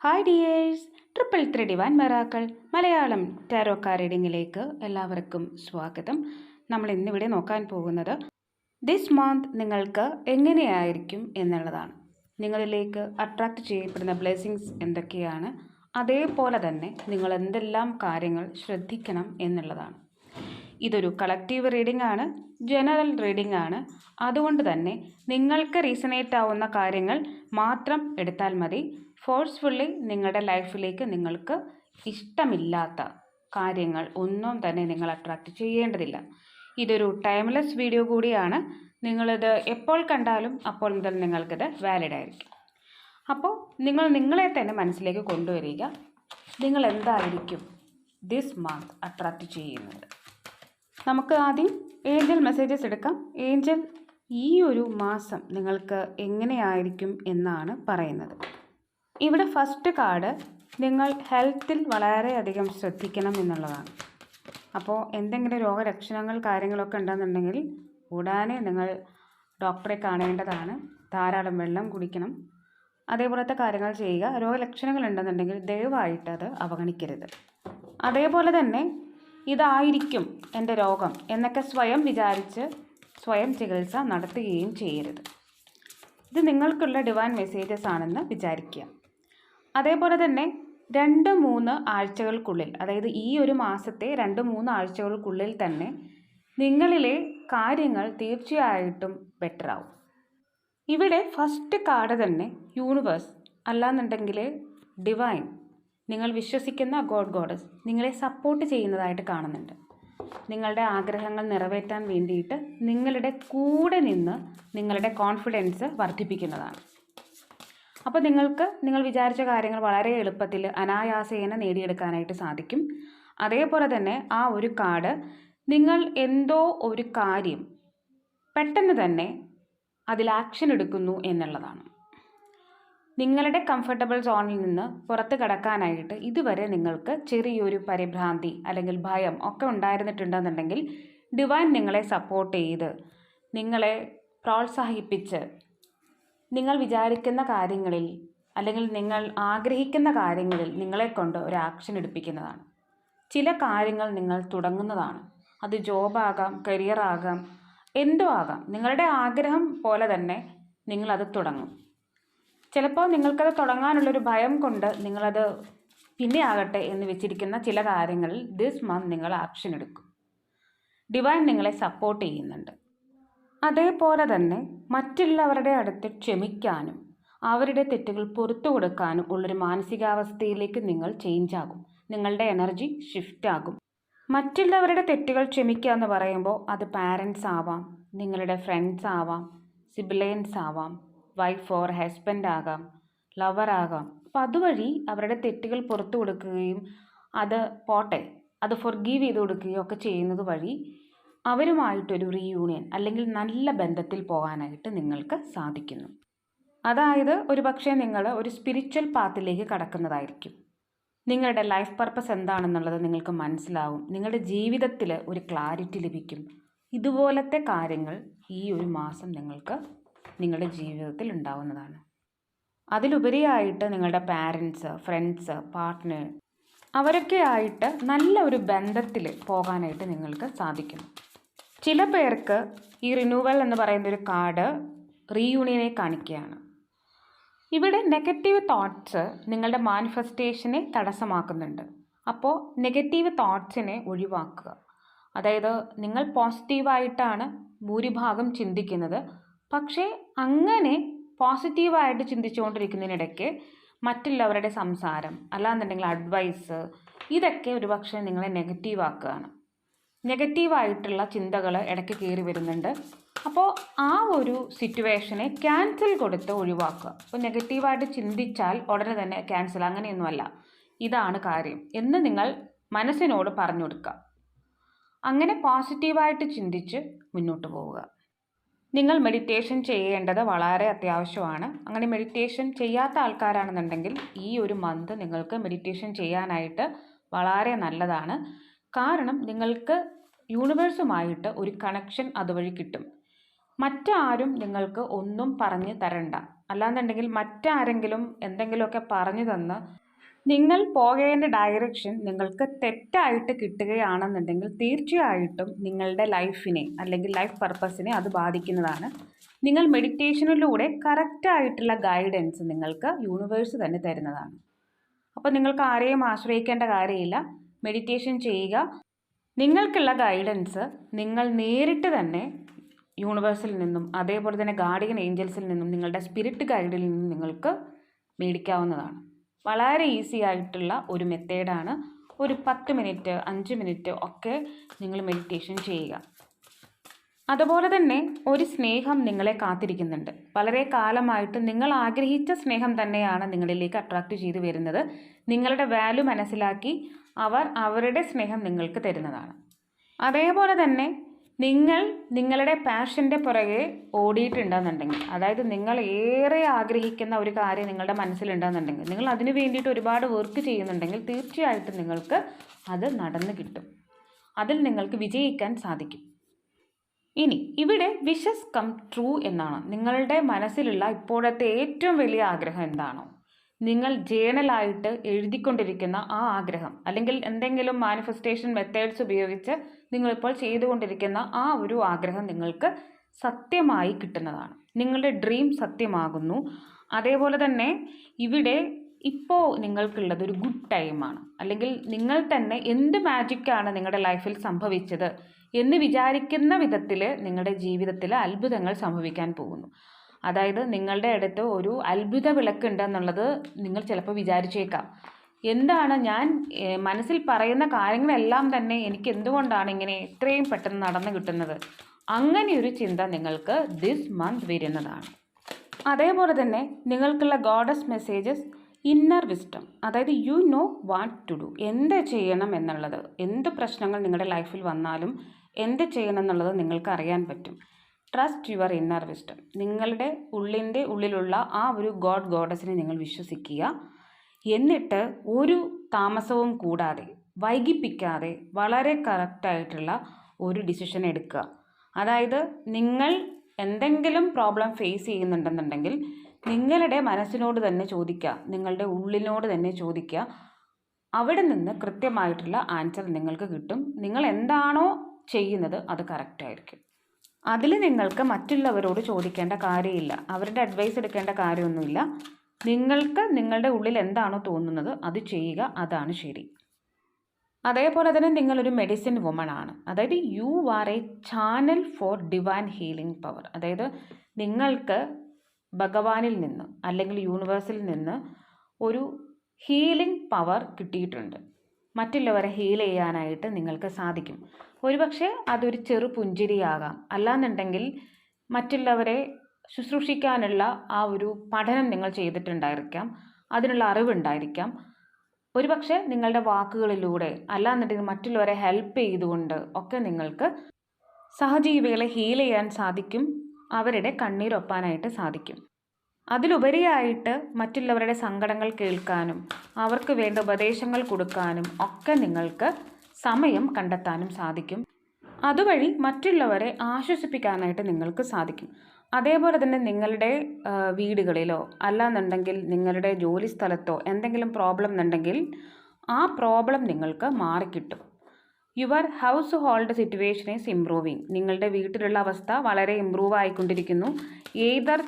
Hi dears triple three divine മെറാക്കൾ Malayalam ടാരോക്കാ റീഡിങ്ങിലേക്ക് എല്ലാവർക്കും സ്വാഗതം. നമ്മൾ ഇന്നിവിടെ നോക്കാൻ പോകുന്നത് ദിസ് മന്ത് നിങ്ങൾക്ക് എങ്ങനെയായിരിക്കും എന്നുള്ളതാണ്. നിങ്ങളിലേക്ക് അട്രാക്റ്റ് ചെയ്യപ്പെടുന്ന ബ്ലെസ്സിങ്സ് എന്തൊക്കെയാണ്? അതേപോലെ തന്നെ നിങ്ങൾ എന്തെല്ലാം കാര്യങ്ങൾ ശ്രദ്ധിക്കണം എന്നുള്ളതാണ്. ഇതൊരു കളക്റ്റീവ് റീഡിംഗ് ആണ് ജനറൽ റീഡിംഗ് ആണ്. അതുകൊണ്ട് തന്നെ നിങ്ങൾക്ക് റീസണേറ്റ് ആവുന്ന കാര്യങ്ങൾ മാത്രം എടുത്താൽ മതി. ഫോഴ്സ്ഫുള്ളി നിങ്ങളുടെ ലൈഫിലേക്ക് നിങ്ങൾക്ക് ഇഷ്ടമില്ലാത്ത കാര്യങ്ങൾ ഒന്നും തന്നെ നിങ്ങൾ അട്രാക്റ്റ് ചെയ്യേണ്ടതില്ല. ഇതൊരു ടൈംലെസ് വീഡിയോ കൂടിയാണ്. നിങ്ങളിത് എപ്പോൾ കണ്ടാലും അപ്പോൾ മുതൽ നിങ്ങൾക്കിത് വാലിഡ് ആയിരിക്കും. അപ്പോൾ നിങ്ങൾ നിങ്ങളെ തന്നെ മനസ്സിലേക്ക് കൊണ്ടുവരിക. നിങ്ങൾ എന്തായിരിക്കും ദിസ് മന്ത് അട്രാക്റ്റ് ചെയ്യുന്നത്? നമുക്ക് ആദ്യം ഏഞ്ചൽ മെസ്സേജസ് എടുക്കാം. ഏഞ്ചൽ ഈ ഒരു മാസം നിങ്ങൾക്ക് എങ്ങനെയായിരിക്കും എന്നാണ് പറയുന്നത്. ഇവിടെ ഫസ്റ്റ് കാർഡ് നിങ്ങൾ ഹെൽത്തിൽ വളരെയധികം ശ്രദ്ധിക്കണം എന്നുള്ളതാണ്. അപ്പോൾ എന്തെങ്കിലും രോഗലക്ഷണങ്ങൾ കാര്യങ്ങളൊക്കെ ഉണ്ടെന്നുണ്ടെങ്കിൽ ഉടനെ നിങ്ങൾ ഡോക്ടറെ കാണേണ്ടതാണ്. ധാരാളം വെള്ളം കുടിക്കണം. അതേപോലത്തെ കാര്യങ്ങൾ ചെയ്യുക. രോഗലക്ഷണങ്ങൾ ഉണ്ടെന്നുണ്ടെങ്കിൽ ദയവായിട്ട് അത് അവഗണിക്കരുത്. അതേപോലെ തന്നെ ഇതായിരിക്കും എന്റെ രോഗം എന്നൊക്കെ സ്വയം വിചാരിച്ച് സ്വയം ചികിത്സ നടത്തുകയും ചെയ്യരുത്. ഇത് നിങ്ങൾക്കുള്ള ഡിവൈൻ മെസ്സേജസ് ആണെന്ന് വിചാരിക്കുക. അതേപോലെ തന്നെ രണ്ട് മൂന്ന് ആഴ്ചകൾക്കുള്ളിൽ അതായത് ഈ ഒരു മാസത്തെ രണ്ട് മൂന്ന് ആഴ്ചകൾക്കുള്ളിൽ തന്നെ നിങ്ങളിലെ കാര്യങ്ങൾ തീർച്ചയായിട്ടും ബെറ്റർ ആവും. ഇവിടെ ഫസ്റ്റ് കാർഡ് തന്നെ യൂണിവേഴ്സ് അല്ലാന്നുണ്ടെങ്കിൽ ഡിവൈൻ നിങ്ങൾ വിശ്വസിക്കുന്ന ഗോഡ് ഗോഡസ് നിങ്ങളെ സപ്പോർട്ട് ചെയ്യുന്നതായിട്ട് കാണുന്നുണ്ട്. നിങ്ങളുടെ ആഗ്രഹങ്ങൾ നിറവേറ്റാൻ വേണ്ടിയിട്ട് നിങ്ങളുടെ കൂടെ നിന്ന് നിങ്ങളുടെ കോൺഫിഡൻസ് വർദ്ധിപ്പിക്കുന്നതാണ്. അപ്പോൾ നിങ്ങൾക്ക് നിങ്ങൾ വിചാരിച്ച കാര്യങ്ങൾ വളരെ എളുപ്പത്തിൽ അനായാസേന നേടിയെടുക്കാനായിട്ട് സാധിക്കും. അതേപോലെ തന്നെ ആ ഒരു കാർഡ് നിങ്ങൾ എന്തോ ഒരു കാര്യം പെട്ടെന്ന് തന്നെ അതിൽ ആക്ഷൻ എടുക്കുന്നു എന്നുള്ളതാണ്. നിങ്ങളുടെ കംഫർട്ടബിൾ സോണിൽ നിന്ന് പുറത്ത് കടക്കാനായിട്ട് ഇതുവരെ നിങ്ങൾക്ക് ചെറിയൊരു പരിഭ്രാന്തി അല്ലെങ്കിൽ ഭയം ഒക്കെ ഉണ്ടായിരുന്നിട്ടുണ്ടെന്നുണ്ടെങ്കിൽ ഡിവൈൻ നിങ്ങളെ സപ്പോർട്ട് ചെയ്ത് നിങ്ങളെ പ്രോത്സാഹിപ്പിച്ച് നിങ്ങൾ വിചാരിക്കുന്ന കാര്യങ്ങളിൽ അല്ലെങ്കിൽ നിങ്ങൾ ആഗ്രഹിക്കുന്ന കാര്യങ്ങളിൽ നിങ്ങളെ കൊണ്ട് ഒരു ആക്ഷൻ എടുപ്പിക്കുന്നതാണ്. ചില കാര്യങ്ങൾ നിങ്ങൾ തുടങ്ങുന്നതാണ്. അത് ജോബാകാം കരിയറാകാം എന്തോ ആകാം. നിങ്ങളുടെ ആഗ്രഹം പോലെ തന്നെ നിങ്ങളത് തുടങ്ങും. ചിലപ്പോൾ നിങ്ങൾക്കത് തുടങ്ങാനുള്ളൊരു ഭയം കൊണ്ട് നിങ്ങളത് പിന്നെ ആകട്ടെ എന്ന് വെച്ചിരിക്കുന്ന ചില കാര്യങ്ങളിൽ ദിസ് മന്ത് നിങ്ങൾ ആക്ഷൻ എടുക്കും. ഡിവൈൻ നിങ്ങളെ സപ്പോർട്ട് ചെയ്യുന്നുണ്ട്. അതേപോലെ തന്നെ മറ്റുള്ളവരുടെ അടുത്ത് ക്ഷമിക്കാനും അവരുടെ തെറ്റുകൾ പുറത്തു കൊടുക്കാനും ഉള്ളൊരു മാനസികാവസ്ഥയിലേക്ക് നിങ്ങൾ ചേഞ്ച് ആകും. നിങ്ങളുടെ എനർജി ഷിഫ്റ്റ് ആകും. മറ്റുള്ളവരുടെ തെറ്റുകൾ ക്ഷമിക്കുക എന്ന് പറയുമ്പോൾ അത് പാരൻസ് ആവാം നിങ്ങളുടെ ഫ്രണ്ട്സ് ആവാം സിബിലൈൻസ് ആവാം വൈഫ് ഓർ ഹസ്ബൻഡ് ആകാം ലവർ ആകാം. അപ്പോൾ അതുവഴി അവരുടെ തെറ്റുകൾ പുറത്തു കൊടുക്കുകയും അത് പോട്ടെ അത് ഫൊർഗീവ് ചെയ്ത് കൊടുക്കുകയും ഒക്കെ ചെയ്യുന്നത് വഴി അവരുമായിട്ടൊരു റീയൂണിയൻ അല്ലെങ്കിൽ നല്ല ബന്ധത്തിൽ പോകാനായിട്ട് നിങ്ങൾക്ക് സാധിക്കുന്നു. അതായത് ഒരു പക്ഷേ നിങ്ങൾ ഒരു സ്പിരിച്വൽ പാത്തിലേക്ക് കടക്കുന്നതായിരിക്കും. നിങ്ങളുടെ ലൈഫ് പർപ്പസ് എന്താണെന്നുള്ളത് നിങ്ങൾക്ക് മനസ്സിലാവും. നിങ്ങളുടെ ജീവിതത്തിൽ ഒരു ക്ലാരിറ്റി ലഭിക്കും. ഇതുപോലത്തെ കാര്യങ്ങൾ ഈ ഒരു മാസം നിങ്ങൾക്ക് നിങ്ങളുടെ ജീവിതത്തിൽ ഉണ്ടാവുന്നതാണ്. അതിലുപരിയായിട്ട് നിങ്ങളുടെ പാരൻസ് ഫ്രണ്ട്സ് പാർട്ട്നർ അവരൊക്കെ ആയിട്ട് നല്ല ഒരു ബന്ധത്തിൽ പോകാനായിട്ട് നിങ്ങൾക്ക് സാധിക്കുന്നു. ചില പേർക്ക് ഈ റിന്യൂവൽ എന്ന് പറയുന്ന ഒരു കാർഡ് റീയൂണിയനെ കാണിക്കുകയാണ്. ഇവിടെ നെഗറ്റീവ് തോട്ട്സ് നിങ്ങളുടെ മാനിഫെസ്റ്റേഷനെ തടസ്സമാക്കുന്നുണ്ട്. അപ്പോൾ നെഗറ്റീവ് തോട്ട്സിനെ ഒഴിവാക്കുക. അതായത് നിങ്ങൾ പോസിറ്റീവായിട്ടാണ് ഭൂരിഭാഗം ചിന്തിക്കുന്നത്. പക്ഷേ അങ്ങനെ പോസിറ്റീവായിട്ട് ചിന്തിച്ചുകൊണ്ടിരിക്കുന്നതിനിടയ്ക്ക് മറ്റുള്ളവരുടെ സംസാരം അല്ലാന്നുണ്ടെങ്കിൽ അഡ്വൈസ് ഇതൊക്കെ ഒരുപക്ഷെ നിങ്ങളെ നെഗറ്റീവ് ആക്കുകയാണ് നെഗറ്റീവായിട്ടുള്ള ചിന്തകൾ ഇടയ്ക്ക് കയറി വരുന്നുണ്ട്. അപ്പോൾ ആ ഒരു സിറ്റുവേഷനെ ക്യാൻസൽ കൊടുത്ത് ഒഴിവാക്കുക. അപ്പോൾ നെഗറ്റീവായിട്ട് ചിന്തിച്ചാൽ ഉടനെ തന്നെ ക്യാൻസൽ. അങ്ങനെയൊന്നുമല്ല. ഇതാണ് കാര്യം. എന്ന് നിങ്ങൾ മനസ്സിനോട് പറഞ്ഞു കൊടുക്കുക അങ്ങനെ പോസിറ്റീവായിട്ട് ചിന്തിച്ച് മുന്നോട്ട് പോവുക. നിങ്ങൾ മെഡിറ്റേഷൻ ചെയ്യേണ്ടത് വളരെ അത്യാവശ്യമാണ്. അങ്ങനെ മെഡിറ്റേഷൻ ചെയ്യാത്ത ആൾക്കാരാണെന്നുണ്ടെങ്കിൽ ഈ ഒരു മന്ത് നിങ്ങൾക്ക് മെഡിറ്റേഷൻ ചെയ്യാനായിട്ട് വളരെ നല്ലതാണ്. കാരണം നിങ്ങൾക്ക് യൂണിവേഴ്സുമായിട്ട് ഒരു കണക്ഷൻ അതുവഴി കിട്ടും. മറ്റാരും നിങ്ങൾക്ക് ഒന്നും പറഞ്ഞു തരണ്ട. അല്ലാന്നുണ്ടെങ്കിൽ മറ്റാരെങ്കിലും എന്തെങ്കിലുമൊക്കെ പറഞ്ഞു തന്ന് നിങ്ങൾ പോകേണ്ട ഡയറക്ഷൻ നിങ്ങൾക്ക് തെറ്റായിട്ട് കിട്ടുകയാണെന്നുണ്ടെങ്കിൽ തീർച്ചയായിട്ടും നിങ്ങളുടെ ലൈഫിനെ അല്ലെങ്കിൽ ലൈഫ് പർപ്പസിനെ അത് ബാധിക്കുന്നതാണ്. നിങ്ങൾ മെഡിറ്റേഷനിലൂടെ കറക്റ്റായിട്ടുള്ള ഗൈഡൻസ് നിങ്ങൾക്ക് യൂണിവേഴ്സ് തന്നെ തരുന്നതാണ്. അപ്പോൾ നിങ്ങൾക്ക് ആരെയും ആശ്രയിക്കേണ്ട കാര്യമില്ല. മെഡിറ്റേഷൻ ചെയ്യുക. നിങ്ങൾക്കുള്ള ഗൈഡൻസ് നിങ്ങൾ നേരിട്ട് തന്നെ യൂണിവേഴ്സിൽ നിന്നും അതേപോലെ തന്നെ ഗാർഡിയൻ ഏഞ്ചൽസിൽ നിന്നും നിങ്ങളുടെ സ്പിരിറ്റ് ഗൈഡിൽ നിന്നും നിങ്ങൾക്ക് മേടിക്കാവുന്നതാണ്. വളരെ ഈസി ആയിട്ടുള്ള ഒരു മെത്തേഡാണ് ഒരു പത്ത് മിനിറ്റ് അഞ്ച് മിനിറ്റ് ഒക്കെ നിങ്ങൾ മെഡിറ്റേഷൻ ചെയ്യുക. അതുപോലെ തന്നെ ഒരു സ്നേഹം നിങ്ങളെ കാത്തിരിക്കുന്നുണ്ട്. വളരെ കാലമായിട്ട് നിങ്ങൾ ആഗ്രഹിച്ച സ്നേഹം തന്നെയാണ് നിങ്ങളിലേക്ക് അട്രാക്റ്റ് ചെയ്തു വരുന്നത്. നിങ്ങളുടെ വാല്യൂ മനസ്സിലാക്കി അവർ അവരുടെ സ്നേഹം നിങ്ങൾക്ക് തരുന്നതാണ്. അതേപോലെ തന്നെ നിങ്ങൾ നിങ്ങളുടെ പാഷന്റെ പുറകെ ഓടിയിട്ടുണ്ടെന്നുണ്ടെങ്കിൽ അതായത് നിങ്ങൾ ഏറെ ആഗ്രഹിക്കുന്ന ഒരു കാര്യം നിങ്ങളുടെ മനസ്സിലുണ്ടെന്നുണ്ടെങ്കിൽ നിങ്ങൾ അതിനു വേണ്ടിയിട്ട് ഒരുപാട് വർക്ക് ചെയ്യുന്നുണ്ടെങ്കിൽ തീർച്ചയായിട്ടും നിങ്ങൾക്ക് അത് നടന്നു കിട്ടും. അതിൽ നിങ്ങൾക്ക് വിജയിക്കാൻ സാധിക്കും. ഇനി ഇവിടെ വിഷസ് കം ട്രൂ എന്നാണ്. നിങ്ങളുടെ മനസ്സിലുള്ള ഇപ്പോഴത്തെ ഏറ്റവും വലിയ ആഗ്രഹം എന്താണോ? നിങ്ങൾ ജേണലായിട്ട് എഴുതിക്കൊണ്ടിരിക്കുന്ന ആ ആഗ്രഹം അല്ലെങ്കിൽ എന്തെങ്കിലും മാനിഫെസ്റ്റേഷൻ മെത്തേഡ്സ് ഉപയോഗിച്ച് നിങ്ങളിപ്പോൾ ചെയ്തുകൊണ്ടിരിക്കുന്ന ആ ഒരു ആഗ്രഹം നിങ്ങൾക്ക് സത്യമായി കിട്ടുന്നതാണ്. നിങ്ങളുടെ ഡ്രീം സത്യമാകുന്നു. അതേപോലെ തന്നെ ഇവിടെ ഇപ്പോൾ നിങ്ങൾക്കുള്ളത് ഒരു ഗുഡ് ടൈമാണ് അല്ലെങ്കിൽ നിങ്ങൾ തന്നെ എന്ത് മാജിക്കാണ് നിങ്ങളുടെ ലൈഫിൽ സംഭവിച്ചത് എന്ന് വിചാരിക്കുന്ന വിധത്തിൽ നിങ്ങളുടെ ജീവിതത്തിൽ അത്ഭുതങ്ങൾ സംഭവിക്കാൻ പോകുന്നു. അതായത് നിങ്ങളുടെ അടുത്ത് ഒരു അത്ഭുത വിളക്കുണ്ടെന്നുള്ളത് നിങ്ങൾ ചിലപ്പോൾ വിചാരിച്ചേക്കാം. എന്താണ് ഞാൻ മനസ്സിൽ പറയുന്ന കാര്യങ്ങളെല്ലാം തന്നെ എനിക്ക് എന്തുകൊണ്ടാണ് ഇങ്ങനെ എത്രയും പെട്ടെന്ന് നടന്നു കിട്ടുന്നത്? അങ്ങനെയൊരു ചിന്ത നിങ്ങൾക്ക് ദിസ് മന്ത് വരുന്നതാണ്. അതേപോലെ തന്നെ നിങ്ങൾക്കുള്ള ഗോഡസ് മെസ്സേജസ് ഇന്നർ വിസ്റ്റം അതായത് you know what to do എന്ത് ചെയ്യണം എന്നുള്ളത് എന്ത് പ്രശ്നങ്ങൾ നിങ്ങളുടെ ലൈഫിൽ വന്നാലും എന്ത് ചെയ്യണം എന്നുള്ളത് നിങ്ങൾക്ക് അറിയാൻ പറ്റും. ട്രസ്റ്റ് യുവർ ഇന്നർ വിസ്റ്റം നിങ്ങളുടെ ഉള്ളിന്റെ ഉള്ളിലുള്ള ആ ഒരു ഗോഡ് ഗോഡസിനെ നിങ്ങൾ വിശ്വസിക്കുക. എന്നിട്ട് ഒരു താമസവും കൂടാതെ വൈകിപ്പിക്കാതെ വളരെ കറക്റ്റായിട്ടുള്ള ഒരു ഡിസിഷൻ എടുക്കുക. അതായത് നിങ്ങൾ എന്തെങ്കിലും പ്രോബ്ലം ഫേസ് ചെയ്യുന്നുണ്ടെന്നുണ്ടെങ്കിൽ നിങ്ങളുടെ മനസ്സിനോട് തന്നെ ചോദിക്കുക നിങ്ങളുടെ ഉള്ളിനോട് തന്നെ ചോദിക്കുക. അവിടെ നിന്ന് കൃത്യമായിട്ടുള്ള ആൻസർ നിങ്ങൾക്ക് കിട്ടും. നിങ്ങൾ എന്താണോ ചെയ്യുന്നത് അത് കറക്റ്റായിരിക്കും അതിൽ നിങ്ങൾക്ക് മറ്റുള്ളവരോട് ചോദിക്കേണ്ട കാര്യമില്ല. അവരുടെ അഡ്വൈസ് എടുക്കേണ്ട കാര്യമൊന്നുമില്ല. നിങ്ങൾക്ക് നിങ്ങളുടെ ഉള്ളിൽ എന്താണോ തോന്നുന്നത് അത് ചെയ്യുക അതാണ് ശരി. അതേപോലെ തന്നെ നിങ്ങളൊരു മെഡിസിൻ വുമൺ ആണ്. അതായത് you are a channel for divine healing power അതായത് നിങ്ങൾക്ക് ഭഗവാനിൽ നിന്ന് അല്ലെങ്കിൽ യൂണിവേഴ്സിൽ നിന്ന് ഒരു ഹീലിംഗ് പവർ കിട്ടിയിട്ടുണ്ട്. മറ്റുള്ളവരെ ഹീൽ ചെയ്യാനായിട്ട് നിങ്ങൾക്ക് സാധിക്കും. ഒരുപക്ഷെ അതൊരു ചെറു പുഞ്ചിരിയാകാം. അല്ലാന്നുണ്ടെങ്കിൽ മറ്റുള്ളവരെ ശുശ്രൂഷിക്കാനുള്ള ആ ഒരു പഠനം നിങ്ങൾ ചെയ്തിട്ടുണ്ടായിരിക്കാം. അതിനുള്ള അറിവുണ്ടായിരിക്കാം. ഒരുപക്ഷെ നിങ്ങളുടെ വാക്കുകളിലൂടെ അല്ലാന്നുണ്ടെങ്കിൽ മറ്റുള്ളവരെ ഹെൽപ്പ് ചെയ്തുകൊണ്ട് ഒക്കെ നിങ്ങൾക്ക് സഹജീവികളെ ഹീൽ ചെയ്യാൻ സാധിക്കും. അവരുടെ കണ്ണീരൊപ്പാനായിട്ട് സാധിക്കും. അതിലുപരിയായിട്ട് മറ്റുള്ളവരുടെ സങ്കടങ്ങൾ കേൾക്കാനും അവർക്ക് വേണ്ട ഉപദേശങ്ങൾ കൊടുക്കാനും ഒക്കെ നിങ്ങൾക്ക് സമയം കണ്ടെത്താനും സാധിക്കും. അതുവഴി മറ്റുള്ളവരെ ആശ്വസിപ്പിക്കാനായിട്ട് നിങ്ങൾക്ക് സാധിക്കും. അതേപോലെ തന്നെ നിങ്ങളുടെ വീടുകളിലോ അല്ലാന്നുണ്ടെങ്കിൽ നിങ്ങളുടെ ജോലി സ്ഥലത്തോ എന്തെങ്കിലും പ്രോബ്ലം ഉണ്ടെങ്കിൽ ആ പ്രോബ്ലം നിങ്ങൾക്ക് മാറിക്കിട്ടും. Your household situation is improving നിങ്ങളുടെ വീട്ടിലുള്ള അവസ്ഥ വളരെ improve ആയിക്കൊണ്ടിരിക്കുന്നു. Either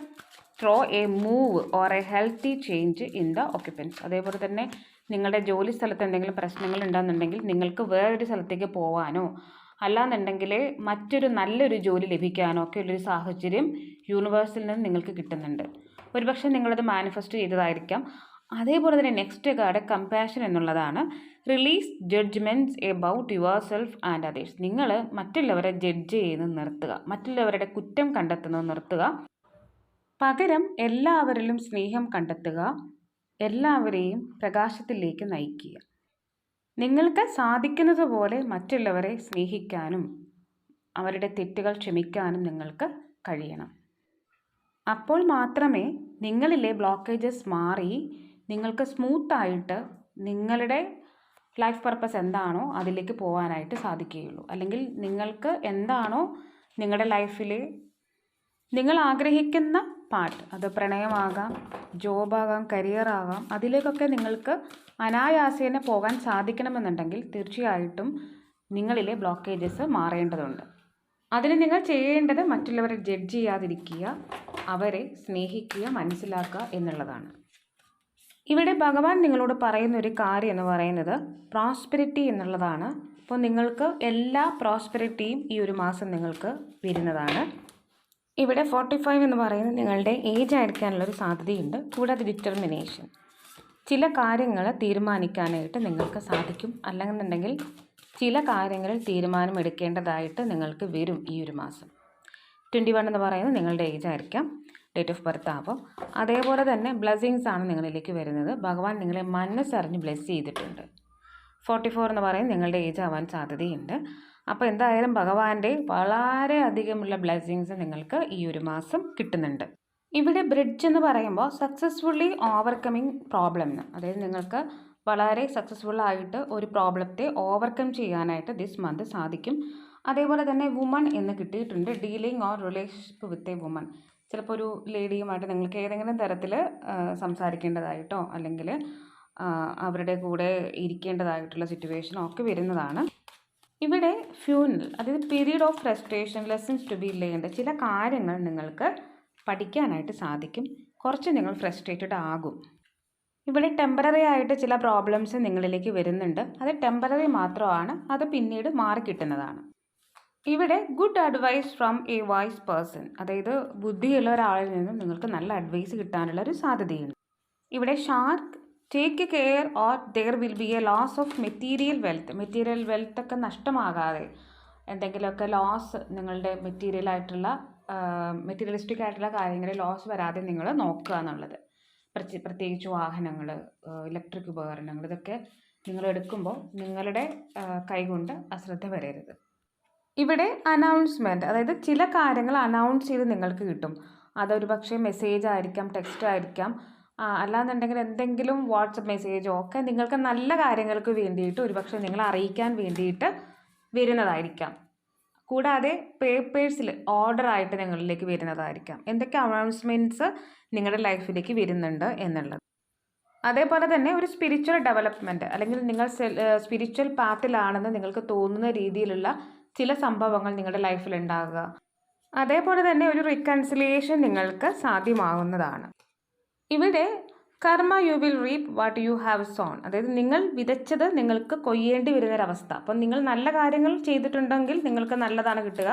through a move or a healthy change in the occupants അതേപോലെ തന്നെ നിങ്ങളുടെ ജോലി സ്ഥലത്ത് എന്തെങ്കിലും പ്രശ്നങ്ങൾ ഉണ്ടെന്നുണ്ടെങ്കിൽ നിങ്ങൾക്ക് വേറൊരു സ്ഥലത്തേക്ക് പോകാനോ അല്ലാന്നുണ്ടെങ്കിൽ മറ്റൊരു നല്ലൊരു ജോലി ലഭിക്കാനോ ഒക്കെ ഉള്ളൊരു സാഹചര്യം യൂണിവേഴ്സിൽ നിന്ന് നിങ്ങൾക്ക് കിട്ടുന്നുണ്ട്. ഒരുപക്ഷെ നിങ്ങളത് മാനിഫെസ്റ്റ് ചെയ്തതായിരിക്കാം. അതേപോലെ തന്നെ നെക്സ്റ്റ് കാർഡ് കമ്പാഷൻ എന്നുള്ളതാണ്. Release judgments about yourself and others നിങ്ങൾ മറ്റുള്ളവരെ ജഡ്ജ് ചെയ്യുന്നത് നിർത്തുക. മറ്റുള്ളവരുടെ കുറ്റം കണ്ടെത്തുന്നത് നിർത്തുക. പകരം എല്ലാവരിലും സ്നേഹം കണ്ടെത്തുക എല്ലാവരെയും പ്രകാശത്തിലേക്ക് നയിക്കുക. നിങ്ങൾക്ക് സാധിക്കുന്നതുപോലെ മറ്റുള്ളവരെ സ്നേഹിക്കാനും അവരുടെ തെറ്റുകൾ ക്ഷമിക്കാനും നിങ്ങൾക്ക് കഴിയണം. അപ്പോൾ മാത്രമേ നിങ്ങളിലെ ബ്ലോക്കേജസ് മാറി നിങ്ങൾക്ക് സ്മൂത്തായിട്ട് നിങ്ങളുടെ ലൈഫ് പർപ്പസ് എന്താണോ അതിലേക്ക് പോകാനായിട്ട് സാധിക്കുകയുള്ളൂ. അല്ലെങ്കിൽ നിങ്ങൾക്ക് എന്താണോ നിങ്ങളുടെ ലൈഫിൽ നിങ്ങൾ ആഗ്രഹിക്കുന്ന പാർട്ട് അത് പ്രണയമാകാം ജോബാകാം കരിയറാകാം അതിലേക്കൊക്കെ നിങ്ങൾക്ക് അനായാസേന പോകാൻ സാധിക്കണമെന്നുണ്ടെങ്കിൽ തീർച്ചയായിട്ടും നിങ്ങളിലെ ബ്ലോക്കേജസ് മാറേണ്ടതുണ്ട്. അതിന് നിങ്ങൾ ചെയ്യേണ്ടത് മറ്റുള്ളവരെ ജഡ്ജ് ചെയ്യാതിരിക്കുക അവരെ സ്നേഹിക്കുക മനസ്സിലാക്കുക എന്നുള്ളതാണ്. ഇവിടെ ഭഗവാൻ നിങ്ങളോട് പറയുന്ന ഒരു കാര്യം എന്ന് പറയുന്നത് പ്രോസ്പെരിറ്റി എന്നുള്ളതാണ്. അപ്പോൾ നിങ്ങൾക്ക് എല്ലാ പ്രോസ്പെരിറ്റിയും ഈ ഒരു മാസം നിങ്ങൾക്ക് വരുന്നതാണ്. ഇവിടെ ഫോർട്ടി ഫൈവ് എന്ന് പറയുന്നത് നിങ്ങളുടെ ഏജ് ആയിരിക്കാനുള്ളൊരു സാധ്യതയുണ്ട്. കൂടാതെ ഡിറ്റർമിനേഷൻ ചില കാര്യങ്ങൾ തീരുമാനിക്കാനായിട്ട് നിങ്ങൾക്ക് സാധിക്കും. അല്ലെന്നുണ്ടെങ്കിൽ ചില കാര്യങ്ങളിൽ തീരുമാനമെടുക്കേണ്ടതായിട്ട് നിങ്ങൾക്ക് വരും ഈ ഒരു മാസം. ട്വന്റി വൺ എന്ന് പറയുന്നത് നിങ്ങളുടെ ഏജ് ആയിരിക്കാം ഡേറ്റ് ഓഫ് ബർത്ത് ആവും. അതേപോലെ തന്നെ ബ്ലെസ്സിങ്സ് ആണ് നിങ്ങളിലേക്ക് വരുന്നത്. ഭഗവാൻ നിങ്ങളെ മനസ്സറിഞ്ഞ് ബ്ലെസ് ചെയ്തിട്ടുണ്ട്. ഫോർട്ടി ഫോർ എന്ന് പറയുന്നത് നിങ്ങളുടെ ഏജ് ആവാൻ സാധ്യതയുണ്ട്. അപ്പോൾ എന്തായാലും ഭഗവാന്റെ വളരെ അധികമുള്ള ബ്ലെസ്സിങ്സ് നിങ്ങൾക്ക് ഈ ഒരു മാസം കിട്ടുന്നുണ്ട്. ഇവിടെ ബ്രിഡ്ജ് എന്ന് പറയുമ്പോൾ സക്സസ്ഫുള്ളി ഓവർകമ്മിങ് പ്രോബ്ലം അതായത് നിങ്ങൾക്ക് വളരെ സക്സസ്ഫുൾ ആയിട്ട് ഒരു പ്രോബ്ലത്തെ ഓവർകം ചെയ്യാനായിട്ട് ദിസ് മന്ത് സാധിക്കും. അതേപോലെ തന്നെ വുമൺ എന്ന് കിട്ടിയിട്ടുണ്ട്. Dealing or relationship with a woman ചിലപ്പോൾ ഒരു ലേഡിയുമായിട്ട് നിങ്ങൾക്ക് ഏതെങ്കിലും തരത്തിൽ സംസാരിക്കേണ്ടതായിട്ടോ അല്ലെങ്കിൽ അവരുടെ കൂടെ ഇരിക്കേണ്ടതായിട്ടുള്ള സിറ്റുവേഷനോ ഒക്കെ വരുന്നതാണ്. ഇവിടെ ഫ്യൂനൽ അതായത് period of frustration lessons to be learned ചില കാര്യങ്ങൾ നിങ്ങൾക്ക് പഠിക്കാനായിട്ട് സാധിക്കും. കുറച്ച് നിങ്ങൾ ഫ്രസ്ട്രേറ്റഡ് ആകും. ഇവിടെ ടെമ്പററി ആയിട്ട് ചില പ്രോബ്ലംസ് നിങ്ങളിലേക്ക് വരുന്നുണ്ട്. അത് ടെമ്പററി മാത്രമാണ്. അത് പിന്നീട് മാറിക്കിട്ടുന്നതാണ് ഇവിടെ good advice from a wise person അതായത് ബുദ്ധിയുള്ള ഒരാളിൽ നിന്നും നിങ്ങൾക്ക് നല്ല അഡ്വൈസ് കിട്ടാനുള്ള ഒരു സാധ്യതയുണ്ട്. ഇവിടെ shark take care or there will be a loss of material wealth material wealth ഒക്കെ നഷ്ടമാകാതെ എന്തെങ്കിലുമൊക്കെ ലോസ് നിങ്ങളുടെ മെറ്റീരിയൽ ആയിട്ടുള്ള മെറ്റീരിയലിസ്റ്റിക് ആയിട്ടുള്ള കാര്യങ്ങളിൽ ലോസ് വരാതെ നിങ്ങൾ നോക്കുക എന്നുള്ളത്. പ്രത്യേകിച്ച് വാഹനങ്ങൾ ഇലക്ട്രിക് ഉപകരണങ്ങൾ ഇതൊക്കെ നിങ്ങൾ എടുക്കുമ്പോൾ നിങ്ങളുടെ കൈകൊണ്ട് അശ്രദ്ധ വരരുത്. ഇവിടെ അനൗൺസ്മെന്റ് അതായത് ചില കാര്യങ്ങൾ അനൗൺസ് ചെയ്ത് നിങ്ങൾക്ക് കിട്ടും. അതൊരു പക്ഷേ മെസ്സേജ് ആയിരിക്കാം ടെക്സ്റ്റ് ആയിരിക്കാം. അല്ലാന്നുണ്ടെങ്കിൽ എന്തെങ്കിലും വാട്സപ്പ് മെസ്സേജോ ഒക്കെ നിങ്ങൾക്ക് നല്ല കാര്യങ്ങൾക്ക് വേണ്ടിയിട്ട് ഒരുപക്ഷെ നിങ്ങളെ അറിയിക്കാൻ വേണ്ടിയിട്ട് വരുന്നതായിരിക്കാം. കൂടാതെ പേപ്പേഴ്സിൽ ഓർഡർ ആയിട്ട് നിങ്ങളിലേക്ക് വരുന്നതായിരിക്കാം. എന്തൊക്കെ അനൗൺസ്മെന്റ്സ് നിങ്ങളുടെ ലൈഫിലേക്ക് വരുന്നുണ്ട് എന്നുള്ളത്. അതേപോലെ തന്നെ ഒരു സ്പിരിച്വൽ ഡെവലപ്മെന്റ് അല്ലെങ്കിൽ നിങ്ങൾ സ്പിരിച്വൽ പാത്തിലാണെന്ന് നിങ്ങൾക്ക് തോന്നുന്ന രീതിയിലുള്ള ചില സംഭവങ്ങൾ നിങ്ങളുടെ ലൈഫിൽ ഉണ്ടാകുക അതേപോലെ തന്നെ ഒരു റിക്കൺസിലിയേഷൻ നിങ്ങൾക്ക് സാധ്യമാകുന്നതാണ് ഇവിടെ karma you will reap what you have sown അതായത് നിങ്ങൾ വിതച്ചത് നിങ്ങൾക്ക് കൊയ്യേണ്ടി വരുന്നൊരവസ്ഥ. അപ്പം നിങ്ങൾ നല്ല കാര്യങ്ങൾ ചെയ്തിട്ടുണ്ടെങ്കിൽ നിങ്ങൾക്ക് നല്ലതാണ് കിട്ടുക.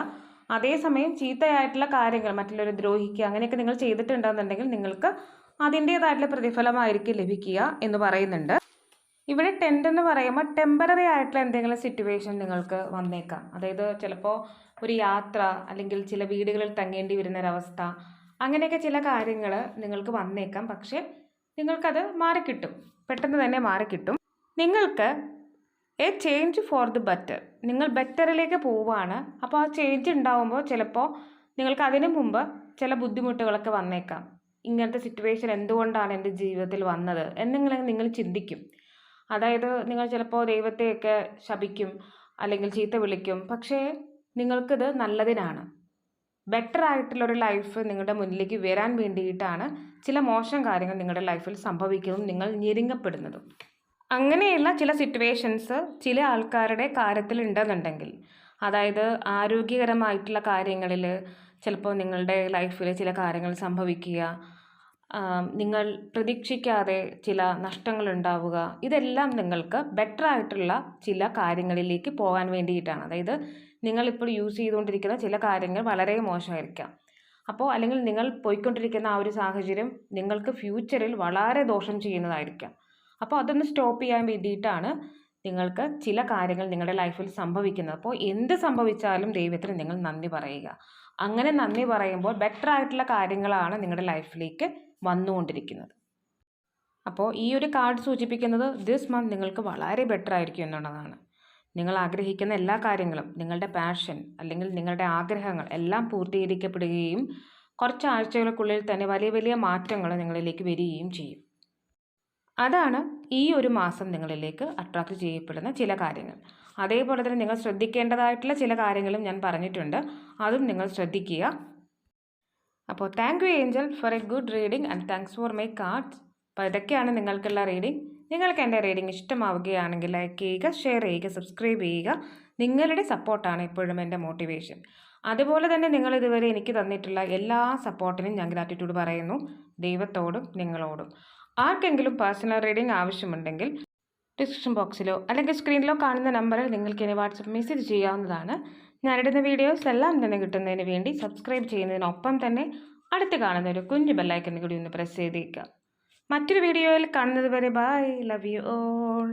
അതേസമയം ചീത്തയായിട്ടുള്ള കാര്യങ്ങൾ മറ്റുള്ളവരെ ദ്രോഹിക്കുക അങ്ങനെയൊക്കെ നിങ്ങൾ ചെയ്തിട്ടുണ്ടെന്നുണ്ടെങ്കിൽ നിങ്ങൾക്ക് അതിന്റേതായിട്ടുള്ള പ്രതിഫലമായിരിക്കും ലഭിക്കുക എന്ന് പറയുന്നുണ്ട്. ഇവിടെ ടെന്റ് എന്ന് പറയുമ്പോൾ ടെമ്പററി ആയിട്ടുള്ള എന്തെങ്കിലും സിറ്റുവേഷൻ നിങ്ങൾക്ക് വന്നേക്കാം. അതായത് ചിലപ്പോൾ ഒരു യാത്ര അല്ലെങ്കിൽ ചില വീടുകളിൽ തങ്ങേണ്ടി വരുന്നൊരവസ്ഥ അങ്ങനെയൊക്കെ ചില കാര്യങ്ങൾ നിങ്ങൾക്ക് വന്നേക്കാം. പക്ഷേ നിങ്ങൾക്കത് മാറിക്കിട്ടും. പെട്ടെന്ന് തന്നെ മാറിക്കിട്ടും. നിങ്ങൾക്ക് a change for the better നിങ്ങൾ ബെറ്ററിലേക്ക് പോവുകയാണ് അപ്പോൾ ആ ചേഞ്ച് ഉണ്ടാവുമ്പോൾ ചിലപ്പോൾ നിങ്ങൾക്ക് അതിനു മുമ്പ് ചില ബുദ്ധിമുട്ടുകളൊക്കെ വന്നേക്കാം. ഇങ്ങനത്തെ സിറ്റുവേഷൻ എന്തുകൊണ്ടാണ് എന്റെ ജീവിതത്തിൽ വന്നത് എന്നിങ്ങനെ നിങ്ങൾ ചിന്തിക്കും. അതായത് നിങ്ങൾ ചിലപ്പോൾ ദൈവത്തെയൊക്കെ ശപിക്കും അല്ലെങ്കിൽ ചീത്ത വിളിക്കും. പക്ഷേ നിങ്ങൾക്കിത് നല്ലതിനാണ്. ബെറ്റർ ആയിട്ടുള്ളൊരു ലൈഫ് നിങ്ങളുടെ മുന്നിലേക്ക് വരാൻ വേണ്ടിയിട്ടാണ് ചില മോശം കാര്യങ്ങൾ നിങ്ങളുടെ ലൈഫിൽ സംഭവിക്കുന്നതും നിങ്ങൾ ഞെരുങ്ങപ്പെടുന്നതും. അങ്ങനെയുള്ള ചില സിറ്റുവേഷൻസ് ചില ആൾക്കാരുടെ കാര്യത്തിൽ ഉണ്ടെന്നുണ്ടെങ്കിൽ അതായത് ആരോഗ്യകരമായിട്ടുള്ള കാര്യങ്ങളിൽ ചിലപ്പോൾ നിങ്ങളുടെ ലൈഫിൽ ചില കാര്യങ്ങൾ സംഭവിക്കുക നിങ്ങൾ പ്രതീക്ഷിക്കാതെ ചില നഷ്ടങ്ങൾ ഉണ്ടാവുക ഇതെല്ലാം നിങ്ങൾക്ക് ബെറ്റർ ആയിട്ടുള്ള ചില കാര്യങ്ങളിലേക്ക് പോകാൻ വേണ്ടിയിട്ടാണ്. അതായത് നിങ്ങളിപ്പോൾ യൂസ് ചെയ്തുകൊണ്ടിരിക്കുന്ന ചില കാര്യങ്ങൾ വളരെ മോശമായിരിക്കാം. അപ്പോൾ അല്ലെങ്കിൽ നിങ്ങൾ പോയിക്കൊണ്ടിരിക്കുന്ന ആ ഒരു സാഹചര്യം നിങ്ങൾക്ക് ഫ്യൂച്ചറിൽ വളരെ ദോഷം ചെയ്യുന്നതായിരിക്കാം. അപ്പോൾ അതൊന്ന് സ്റ്റോപ്പ് ചെയ്യാൻ വേണ്ടിയിട്ടാണ് നിങ്ങൾക്ക് ചില കാര്യങ്ങൾ നിങ്ങളുടെ ലൈഫിൽ സംഭവിക്കുന്നത്. അപ്പോൾ എന്ത് സംഭവിച്ചാലും ദൈവത്തിന് നിങ്ങൾ നന്ദി പറയുക. അങ്ങനെ നന്ദി പറയുമ്പോൾ ബെറ്റർ ആയിട്ടുള്ള കാര്യങ്ങളാണ് നിങ്ങളുടെ ലൈഫിലേക്ക് വന്നുകൊണ്ടിരിക്കുന്നത്. അപ്പോൾ ഈ ഒരു കാർഡ് സൂചിപ്പിക്കുന്നത് ദിസ് മന്ത് നിങ്ങൾക്ക് വളരെ ബെറ്റർ ആയിരിക്കും എന്നുള്ളതാണ്. നിങ്ങൾ ആഗ്രഹിക്കുന്ന എല്ലാ കാര്യങ്ങളും നിങ്ങളുടെ പാഷൻ അല്ലെങ്കിൽ നിങ്ങളുടെ ആഗ്രഹങ്ങൾ എല്ലാം പൂർത്തീകരിക്കപ്പെടുകയും കുറച്ച് ആഴ്ചകൾക്കുള്ളിൽ തന്നെ വലിയ വലിയ മാറ്റങ്ങൾ നിങ്ങളിലേക്ക് വരികയും ചെയ്യും. അതാണ് ഈ ഒരു മാസം നിങ്ങളിലേക്ക് അട്രാക്റ്റ് ചെയ്യപ്പെടുന്ന ചില കാര്യങ്ങൾ. അതേപോലെ തന്നെ നിങ്ങൾ ശ്രദ്ധിക്കേണ്ടതായിട്ടുള്ള ചില കാര്യങ്ങളും ഞാൻ പറഞ്ഞിട്ടുണ്ട്. അതും നിങ്ങൾ ശ്രദ്ധിക്കുക. അപ്പോൾ thank you angel for a good reading and thanks for my cards അപ്പോൾ ഇതൊക്കെയാണ് നിങ്ങൾക്കുള്ള റീഡിംഗ് നിങ്ങൾക്ക് എന്റെ റീഡിംഗ് ഇഷ്ടമാവുകയാണെങ്കിൽ ലൈക്ക് ചെയ്യുക ഷെയർ ചെയ്യുക സബ്സ്ക്രൈബ് ചെയ്യുക. നിങ്ങളുടെ സപ്പോർട്ടാണ് എപ്പോഴും എന്റെ മോട്ടിവേഷൻ അതുപോലെ തന്നെ നിങ്ങൾ ഇതുവരെ എനിക്ക് തന്നിട്ടുള്ള എല്ലാ സപ്പോർട്ടിനും ഞാൻ ഗ്രാറ്റിറ്റ്യൂഡ് പറയുന്നു. ദൈവത്തോടും നിങ്ങളോടും. ആർക്കെങ്കിലും പേഴ്സണൽ റീഡിംഗ് ആവശ്യമുണ്ടെങ്കിൽ ഡിസ്ക്രിപ്ഷൻ ബോക്സിലോ അല്ലെങ്കിൽ സ്ക്രീനിലോ കാണുന്ന നമ്പറിൽ നിങ്ങൾക്ക് ഇനി വാട്സപ്പ് മെസ്സേജ് ചെയ്യാവുന്നതാണ്. ഞാനിടുന്ന വീഡിയോസ് എല്ലാം തന്നെ കിട്ടുന്നതിന് വേണ്ടി സബ്സ്ക്രൈബ് ചെയ്യുന്നതിനൊപ്പം തന്നെ അടുത്ത് കാണുന്ന ഒരു കുഞ്ഞു ബെല്ലൈക്കൺ കൂടി ഒന്ന് പ്രസ് ചെയ്തേക്കുക. മറ്റൊരു വീഡിയോയിൽ കാണുന്നത് വരെ ബൈ ലവ് യു ഓൾ